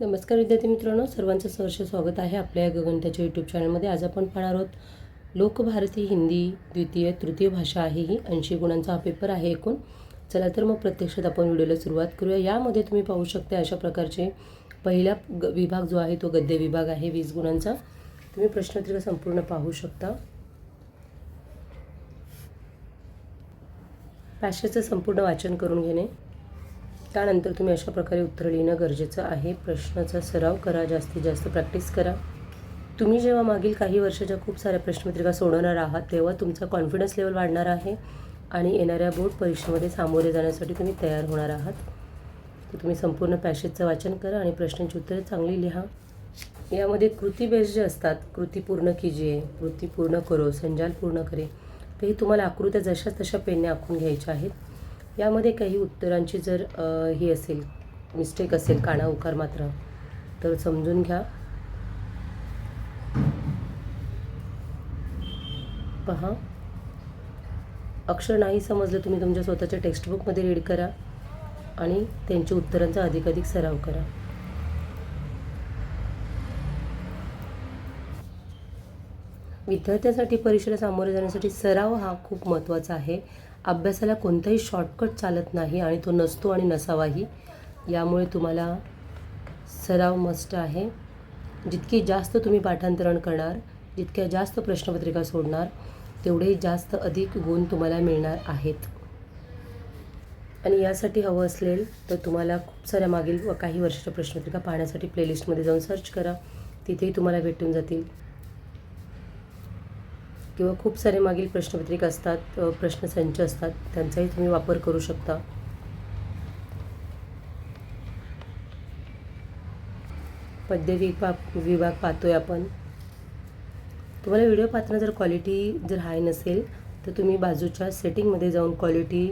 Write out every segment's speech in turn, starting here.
नमस्कार विद्यार्थी मित्रांनो सर्वांचं सहर्ष स्वागत आहे आपल्या या गगनताच्या यूट्यूब चॅनलमध्ये आज आपण पाहणार आहोत लोकभारती हिंदी द्वितीय तृतीय भाषा आहे ही. ऐंशी गुणांचा हा पेपर आहे एकूण. चला तर मग प्रत्यक्षात आपण व्हिडिओला सुरुवात करूया. यामध्ये तुम्ही पाहू शकता अशा प्रकारचे पहिला ग विभाग जो आहे तो गद्य विभाग आहे वीस गुणांचा. तुम्ही प्रश्नपत्रिका संपूर्ण पाहू शकता. पॅशेचं संपूर्ण वाचन करून घेणे. त्यानंतर तुम्ही अशा प्रकारे उत्तर लिहिणं गरजेचं आहे. प्रश्नाचा सराव करा जास्तीत जास्त प्रॅक्टिस करा. तुम्ही जेव्हा मागील काही वर्षाच्या खूप साऱ्या प्रश्नपत्रिका सोडवणार आहात तेव्हा तुमचा कॉन्फिडन्स लेवल वाढणार आहे आणि येणाऱ्या बोर्ड परीक्षेमध्ये सामोरे जाण्यासाठी तुम्ही तयार होणार आहात. तर तुम्ही संपूर्ण पॅशेजचं वाचन करा आणि प्रश्नांची उत्तरे चांगली लिहा. यामध्ये कृती बेस जे असतात कृती पूर्ण कीजिये कृती पूर्ण करो संजाल पूर्ण करे तर ही तुम्हाला आकृत्या जशा तशा पेनने आखून घ्यायच्या आहेत. यामध्ये काही उत्तरांची जर ही असेल मिस्टेक असेल काना उकार मात्र तर समजून घ्या. पहा. अक्षर नाही समजलं तुम्ही तुमच्या स्वतःच्या टेक्स्टबुकमध्ये रीड करा आणि त्यांच्या उत्तरांचा अधिकाधिक सराव करा. विद्यार्थ्यांसाठी परीक्षेला सामोरे जाण्यासाठी सराव हा खूप महत्त्वाचा आहे. अभ्यासाला कोणताही शॉर्टकट चालत नाही आणि तो नसतो आणि नसावाही. यामुळे तुम्हाला सराव मस्ट आहे. जितकी जास्त तुम्ही पाठांतरण करणार जितक्या जास्त प्रश्नपत्रिका सोडणार तेवढे जास्त अधिक गुण तुम्हाला मिळणार आहेत. आणि यासाठी हवं असेल तर तुम्हाला खूप साऱ्या मागील व काही वर्षाच्या प्रश्नपत्रिका पाहण्यासाठी प्लेलिस्टमध्ये जाऊन सर्च करा. तिथेही तुम्हाला भेटून जातील. किंवा खूप सारे मागील प्रश्नपत्रिका असतात प्रश्नसंच असतात त्यांचाही तुम्ही वापर करू शकता. पद्य विभाग विभाग पाहतोय आपण. तुम्हाला व्हिडिओ पाहताना जर क्वालिटी जर हाय नसेल तर तुम्ही बाजूच्या सेटिंगमध्ये जाऊन क्वालिटी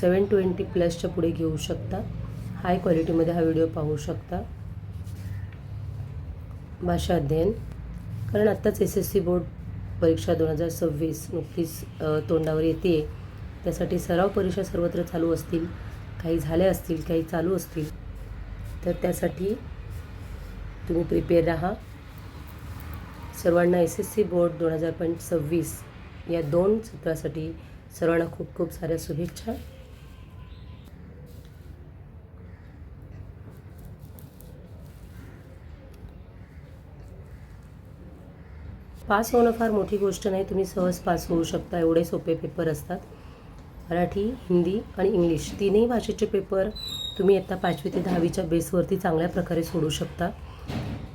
सेवन ट्वेंटी प्लसच्या पुढे घेऊ शकता. हाय क्वालिटीमध्ये हा व्हिडिओ पाहू शकता. भाषा अध्ययन. कारण आत्ताच एस एस सी बोर्ड परीक्षा दोन हजार सव्वीस नुकतीच तोंडावर येते. त्यासाठी सराव परीक्षा सर्वत्र चालू असतील काही झाल्या असतील काही चालू असतील तर त्यासाठी तुम्ही प्रिपेअर राहा. सर्वांना एस एस सी बोर्ड दोन हजार पंच सव्वीस या दोन सत्रासाठी सर्वांना खूप खूप साऱ्या शुभेच्छा. पास होणं फार मोठी गोष्ट नाही. तुम्ही सहज पास होऊ शकता. एवढे सोपे पेपर असतात. मराठी हिंदी आणि इंग्लिश तीनही भाषेचे पेपर तुम्ही इयत्ता पाचवी ते दहावीच्या बेसवरती चांगल्या प्रकारे सोडू शकता.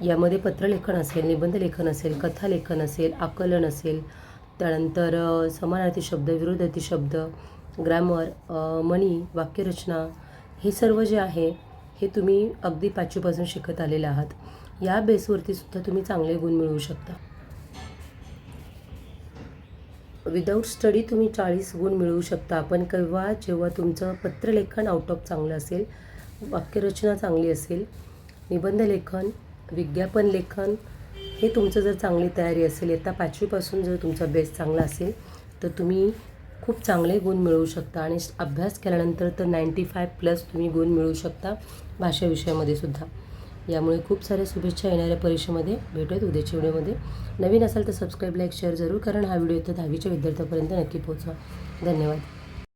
यामध्ये पत्रलेखन असेल निबंध लेखन असेल कथालेखन असेल आकलन असेल त्यानंतर समानार्थी शब्द विरोधार्थी शब्द ग्रॅमर मनी वाक्यरचना हे सर्व जे आहे हे तुम्ही अगदी पाचवीपासून शिकत आलेले आहात. या बेसवरती सुद्धा तुम्ही चांगले गुण मिळवू शकता. विदाऊट स्टडी तुम्ही चाळीस गुण मिळवू शकता. पण केव्हा जेव्हा तुमचं पत्रलेखन आउट ऑफ चांगलं असेल वाक्यरचना चांगली असेल निबंध लेखन विज्ञापन लेखन हे तुमचं जर चांगली तयारी असेल इयत्ता पाचवीपासून जर तुमचा बेस चांगला असेल तर तुम्ही खूप चांगले गुण मिळवू शकता. आणि अभ्यास केल्यानंतर तर नाईंटी फाय प्लस तुम्ही गुण मिळवू शकता. भाषा विषयामध्ये सुद्धा. यामुळे खूप साऱ्या शुभेच्छा येणाऱ्या परीक्षेमध्ये भेटूयात उद्याच्या व्हिडिओमध्ये. नवीन असाल तर सबस्क्राईब लाईक शेअर जरूर कारण हा व्हिडिओ तर दहावीच्या विद्यार्थ्यापर्यंत नक्की पोहोचवा. धन्यवाद.